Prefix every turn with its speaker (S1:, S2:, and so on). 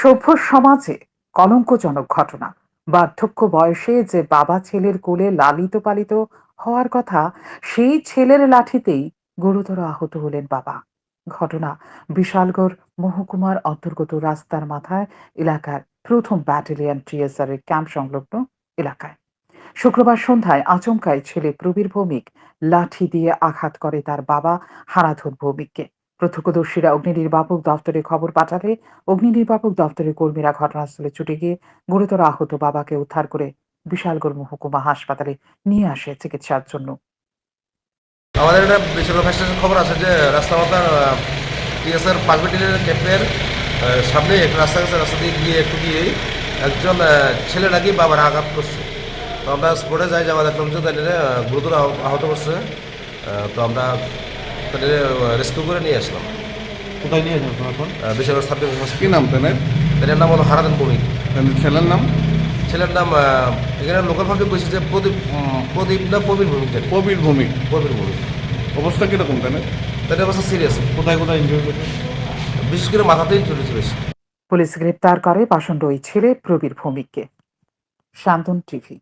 S1: সভ্য সমাজে কলঙ্কজনক ঘটনা। বার্ধক্য বয়সে যে বাবা ছেলের কোলে লালিত পালিত হওয়ার কথা, সেই ছেলের লাঠিতেই গুরুতর আহত হলেন বাবা। ঘটনা বিশালগড় মহকুমার অন্তর্গত রাস্তার মাথায় এলাকার প্রথম ব্যাটালিয়ন টিএসআর এর ক্যাম্প সংলগ্ন এলাকায়। শুক্রবার সন্ধ্যায় আচমকায় ছেলে প্রবীর ভৌমিক লাঠি দিয়ে আঘাত করে তার বাবা হারাধন ভৌমিককে। প্রত্যক্ষদর্শীরা অগ্নি নির্বাপক দপ্তরে খবর পাঠালে অগ্নি নির্বাপক দপ্তরের কর্মীরা ঘটনাস্থলে ছুটে গিয়ে গুরুতর আহত বাবাকে উদ্ধার করে বিশালগড় মহকুমা হাসপাতালে নিয়ে আসে চিকিৎসার জন্য।
S2: আমাদের একটা বেসরকারি ফার্স্ট খবর আছে যে রাস্তা মাথার টিএসআর পালবেটিনের ক্যাম্পের সামনে একটা রাস্তা গেছে, রাস্তা দিয়ে গিয়ে একটু গিয়ে একজন ছেলে নাকি বাবার আঘাত করছে। তো আমরা স্পটে যাই যাওয়া দেখলাম যে গুরুতর আহত করছে। তো আমরা তাদের রেস্কিউ করে নিয়ে আসলাম।
S3: কোথায় নিয়ে যাবেন এখন?
S2: বেসরকারি সাবজেক্ট
S4: কি নাম তাদের
S2: তাদের নাম হলো হারাদান
S4: তাদের ছেলের নাম?
S2: ছেলের নাম এখানে লোকাল ভাবে কইছে যে প্রদীপ প্রদীপ না প্রবীর ভৌমিক জানি।
S4: কবির ভৌমিক।
S2: প্রবীর ভৌমিক।
S4: অবস্থা কীরকম তাদের
S2: তাদের অবস্থা সিরিয়াস
S3: কোথায় কোথায় ইনজুরি করেছে
S2: বিশেষ করে মাথাতেই চলেছে বেশি।
S1: পুলিশ গ্রেপ্তার করে পাষণ্ড ওই ছেলে প্রবীর ভৌমিককে। শান্তন টিভি।